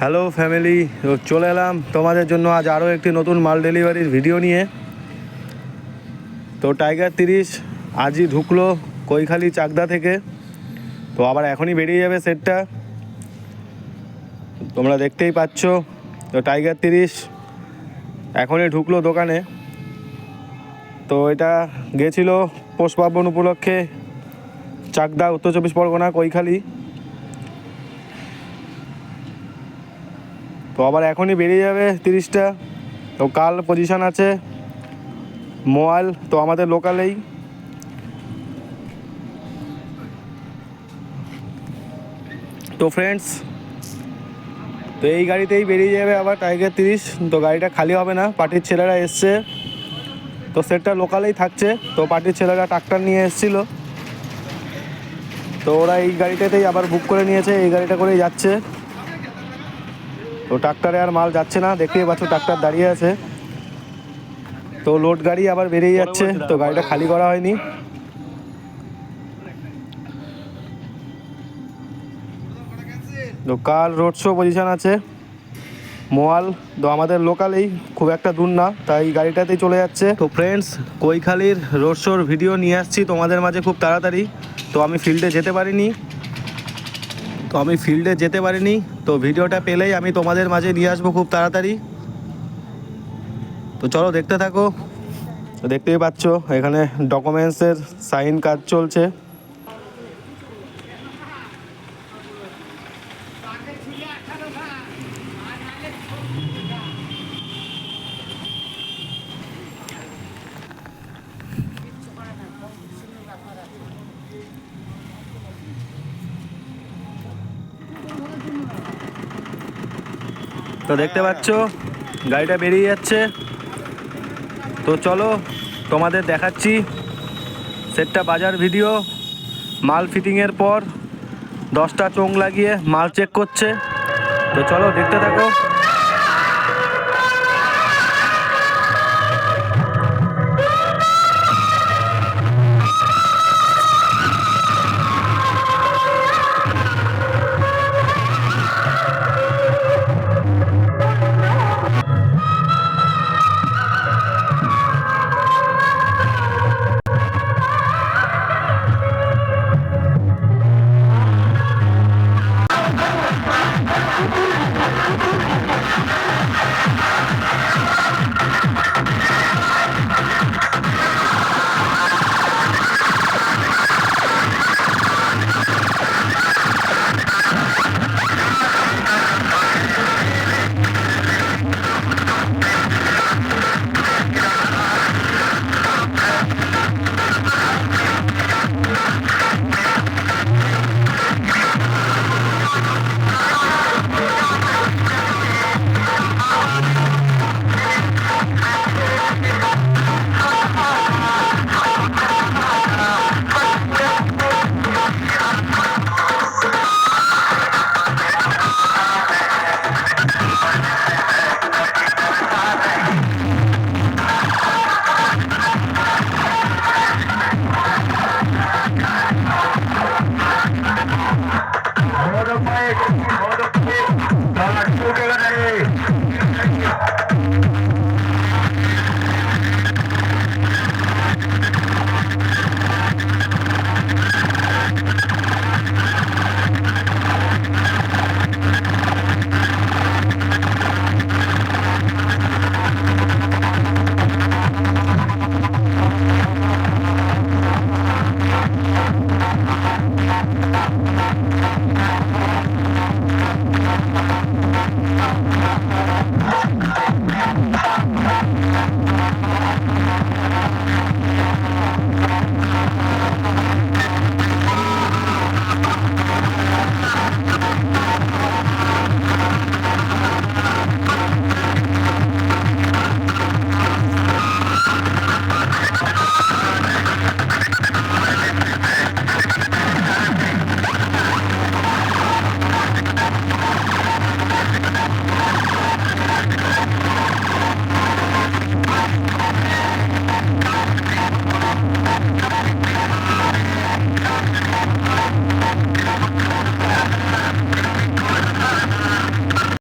Hello family চলে এলাম তোমাদের জন্য আজ আরও একটি নতুন মাল ডেলিভারির ভিডিও নিয়ে। তো টাইগার তিরিশ আজই ঢুকলো কৈখালি চাকদা থেকে। তো আবার এখনই বেরিয়ে যাবে সেটটা তোমরা দেখতেই পাচ্ছ, তো টাইগার তিরিশ এখনই ঢুকলো দোকানে। তো এটা গেছিল পৌষ পার্বণ উপলক্ষে চাকদা, উত্তর চব্বিশ পরগনা, কৈখালি। তো আবার এখনই বেরিয়ে যাবে তিরিশটা। তো কাল পজিশন আছে মোয়াল তো আমাদের লোকালেই তো ফ্রেন্ডস তো এই গাড়িতেই বেরিয়ে যাবে আবার টাইগার তিরিশ। তো গাড়িটা খালি হবে না, পার্টির ছেলেরা এসছে। তো সেটটা লোকালেই থাকছে, তো পার্টির ছেলেরা ট্রাক্টর নিয়ে এসেছিল। তো ওরা এই গাড়িটাতেই আবার বুক করে নিয়েছে, এই গাড়িটা করেই যাচ্ছে। তো ট্রাক্টরে আর মাল যাচ্ছে না। দেখতেই পাচ্ছ ট্রাক্টর দাঁড়িয়ে আছে। তো লোড গাড়ি আবার বেরিয়ে যাচ্ছে। তো গাড়িটা খালি করা হয়নি। তো কাল রোড শো পজিশন আছে? মোয়াল তো আমাদের লোকালেই খুব একটা দূর না তাই গাড়িটাতেই চলে যাচ্ছে। তো ফ্রেন্ডস কৈখালির রোড শোর ভিডিও নিয়ে আসছি। তোমাদের মাঝে খুব তাড়াতাড়ি। তো আমি ফিল্ডে যেতে পারিনি। তো আমি ফিল্ডে যেতে পারিনি, তো ভিডিওটা পেলেই আমি তোমাদের মাঝে নিয়ে আসব খুব তাড়াতাড়ি। তো চলো দেখতে থাকো। দেখতেই পাচ্ছ, এখানে ডকুমেন্টসের সাইন কাজ চলছে। তো দেখতে পাচ্ছ, গাড়িটা বেরিয়ে যাচ্ছে। তো চলো, তোমাদের দেখাচ্ছি সেটটা বাজার ভিডিও। মাল ফিটিংয়ের পর দশটা চোং লাগিয়ে মাল চেক করছে। তো চলো, দেখতে থাকো।